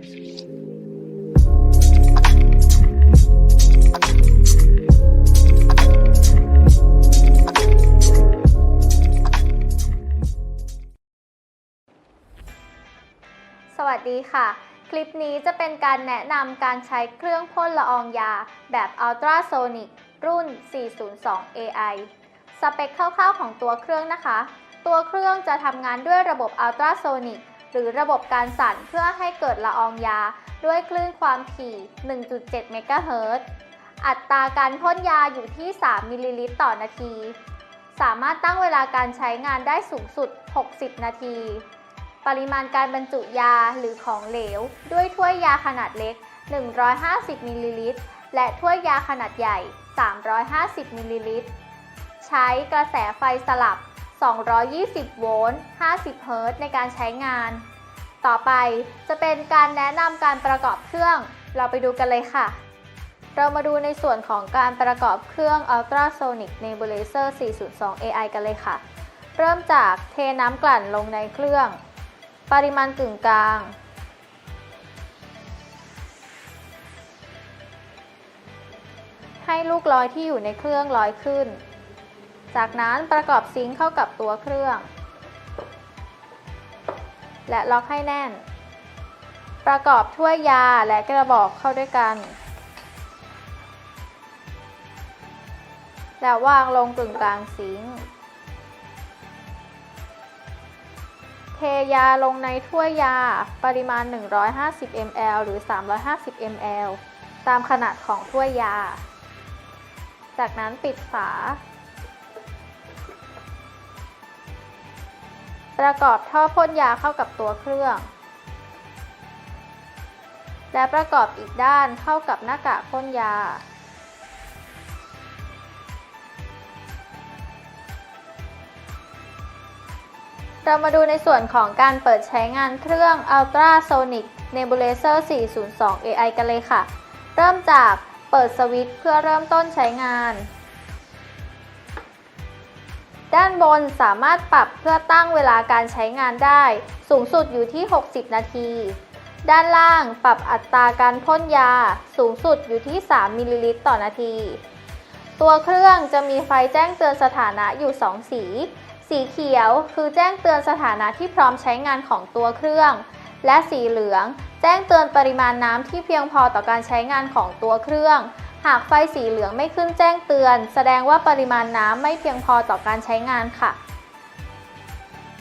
สวัสดีค่ะ คลิปนี้จะเป็นการแนะนำการใช้เครื่องพ่นละอองยาแบบ Ultrasonic รุ่น 402 AI สเปคคร่าวๆของตัวเครื่องนะคะ ตัวเครื่องจะทำงานด้วยระบบ Ultrasonic หรือระบบการสั่นเพื่อให้เกิดละอองยา ด้วยคลื่นความถี่ 1.7 เมกะเฮิรตซ์ อัตราการพ่นยาอยู่ที่ 3 มิลลิลิตรต่อนาที สามารถตั้งเวลาการใช้งานได้สูงสุด 60 นาที ปริมาณการบรรจุยาหรือของเหลว ด้วยถ้วยยาขนาดเล็ก 150 มิลลิลิตร และถ้วยยาขนาดใหญ่ 350 มิลลิลิตร ใช้กระแสไฟสลับ 220 โวลต์ 50 เฮิรตซ์ในการใช้งาน ต่อไปจะเป็นการแนะนำการประกอบเครื่อง เราไปดูกันเลยค่ะ เรามาดูในส่วนของการประกอบเครื่อง Ultrasonic Nebulizer 402 AI กันเลยค่ะ เริ่มจากเทน้ำกลั่นลงในเครื่อง ปริมาณกึ่งกลาง ให้ลูกลอยที่อยู่ในเครื่องลอยขึ้น จากนั้นประกอบซิงค์เข้ากับตัวเครื่อง และล็อกให้แน่น ประกอบถ้วยยาและกระบอกเข้าด้วยกัน แล้ววางลงกึ่งกลางซิงค์เทยาลงในถ้วยยาปริมาณ 150 ml หรือ 350 ml ตามขนาดของถ้วยยา จากนั้นปิดฝา ประกอบท่อพ่นยาเข้ากับตัวเครื่อง และประกอบอีกด้านเข้ากับหน้ากากพ่นยา เรามาดูในส่วนของการเปิดใช้งานเครื่อง Ultrasonic Nebulizer 402 AI กันเลยค่ะ เริ่มจากเปิดสวิตช์เพื่อเริ่มต้นใช้งาน ด้านบนสามารถปรับเพื่อตั้งเวลาการใช้งานได้ สูงสุดอยู่ที่ 60 นาที ด้านล่างปรับอัตราการพ่นยา สูงสุดอยู่ที่ 3 มิลลิลิตรต่อนาที ตัวเครื่องจะมีไฟแจ้งเตือนสถานะอยู่ 2 สี สีเขียวคือแจ้งเตือนสถานะที่พร้อมใช้งานของตัวเครื่อง และสีเหลือง แจ้งเตือนปริมาณน้ำที่เพียงพอต่อการใช้งานของตัวเครื่อง หากไฟสีเหลืองไม่ขึ้นแจ้งเตือน แสดงว่าปริมาณน้ำไม่เพียงพอต่อการใช้งานค่ะ